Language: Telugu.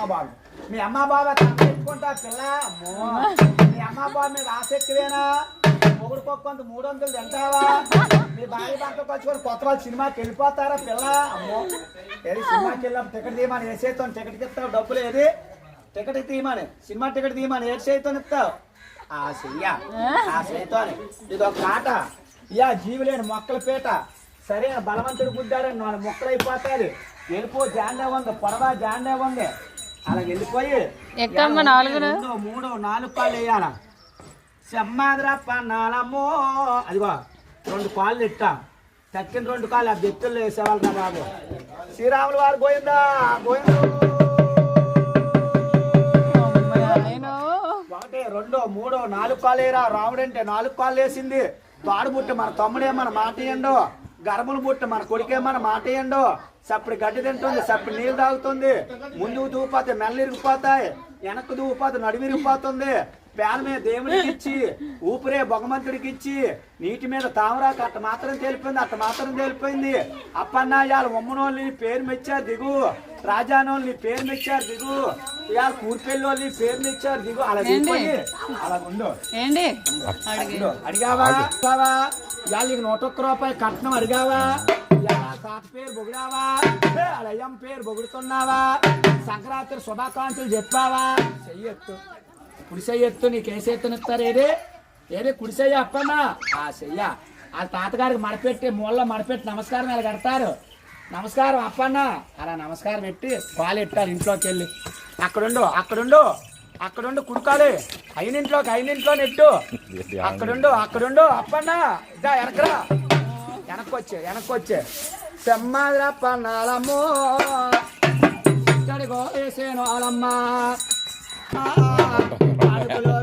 అమ్మ బాబు. మీ అమ్మ బాబా పెట్టుకుంటా పిల్ల. అమ్మో. మీ అమ్మ బాబు మీద ఆసక్తివేనా ఎక్కువేనా? కొంత మూడు వందలు తింటావా? మీ భార్య భర్త వచ్చుకొని కొత్త వాళ్ళు సినిమాకి వెళ్ళిపోతారా పిల్ల? అమ్మో. ఏది సినిమాకి వెళ్ళాం టికెట్ తీయమని ఏ చేతో టికెట్ ఇస్తావు? డబ్బులు ఏది టికెట్ తీయమని. సినిమా టికెట్ తీయమని ఏ చేతితో ఇస్తావు? ఆ చెయ్య. ఆ చేతితో ఇది ఒక ఆట. ఇయా జీవులేని మొక్కల పీట. సరైన బలవంతుడు గుద్దారని నాలుగు మొక్కలు అయిపోతాది వెళ్ళిపో జాండే ఉంది పొడవ జాండే ఉంది. అలా వెళ్ళిపోయి ఎక్కమ్మ మూడో నాలుగు వేయాల? పన్నాలమ్మో. అదిగో రెండు కాళ్ళు ఇట్టా. తక్కిన రెండు కాళ్ళు ఆ బెత్తుల్లో వేసేవాళ్ళు బాబు. శ్రీరాములు వారు నేను ఒకటి రెండో మూడో నాలుగు కాళ్ళు వేయరా? రాముడు అంటే నాలుగు కాళ్ళు వేసింది. తాడు బుట్ట మన తమ్ముడే మన మాట ఇయ్యండు గర్భలు బుట్ట మన కొడుకే మన మాట ఏండో? సప్పుడు గడ్డి తింటుంది సప్పుడు నీళ్ళు తాగుతుంది. ముందుకు దూపోతే మెల్లరిగిపోతాయి వెనక్కు దూపోతే నడివిరిగిపోతుంది ఇరిగిపోతుంది. పేల మీద దేవుడికి ఇచ్చి ఊపిరే భగవంతుడికి ఇచ్చి నీటి మీద తామరాకు అట్ట మాత్రం తేలిపోయింది అట్ట మాత్రం తేలిపోయింది. అప్పన్నాయాలు నీ పేరు మెచ్చారు దిగు. రాజానోళ్ళని పేరు మెచ్చారు దిగు. ఇవాళ కూర్పెళ్ళోళ్ళని పేరు మెచ్చారు దిగు అలా దిగిపోయి. అలా ఉండు. ఏంటి? ఉండు. అడిగావా? అడిగావా ఇవాళ నీకు నూట ఒక్క రూపాయి కట్నం అడిగావా? తాత పేరు వాళ్ళ అయ్యం పేరు పొగుడుతున్నావా సంక్రాంతి శుభాకాంక్షలు చెప్పావా? చెయ్యొత్తు. కుడి చెయ్యొత్తు నీకు ఏ చేతునిస్తారు ఏది? ఏది? కుడి చెయ్య అప్పన్నా? ఆ చెయ్య. వాళ్ళ తాతగారికి మడపెట్టి మూలలో మడపెట్టి నమస్కారం ఇలా కడతారు. నమస్కారం అప్పన్న. అలా నమస్కారం పెట్టి పాలు ఎట్టారు ఇంట్లోకి వెళ్ళి అక్కడుండు అక్కడుండు అక్కడుండు కుడుకాలి. అయినింట్లోకి అయినింట్లో నెట్టు. అక్కడుండు అక్కడుండు. అప్పన్న ఇదా వెనకరా వెనక్కొచ్చే వెనక్కొచ్చే. సెమ్మాదిరా పన్నాలమ్మో. ఇక్కడికో వేసేను అడుగులో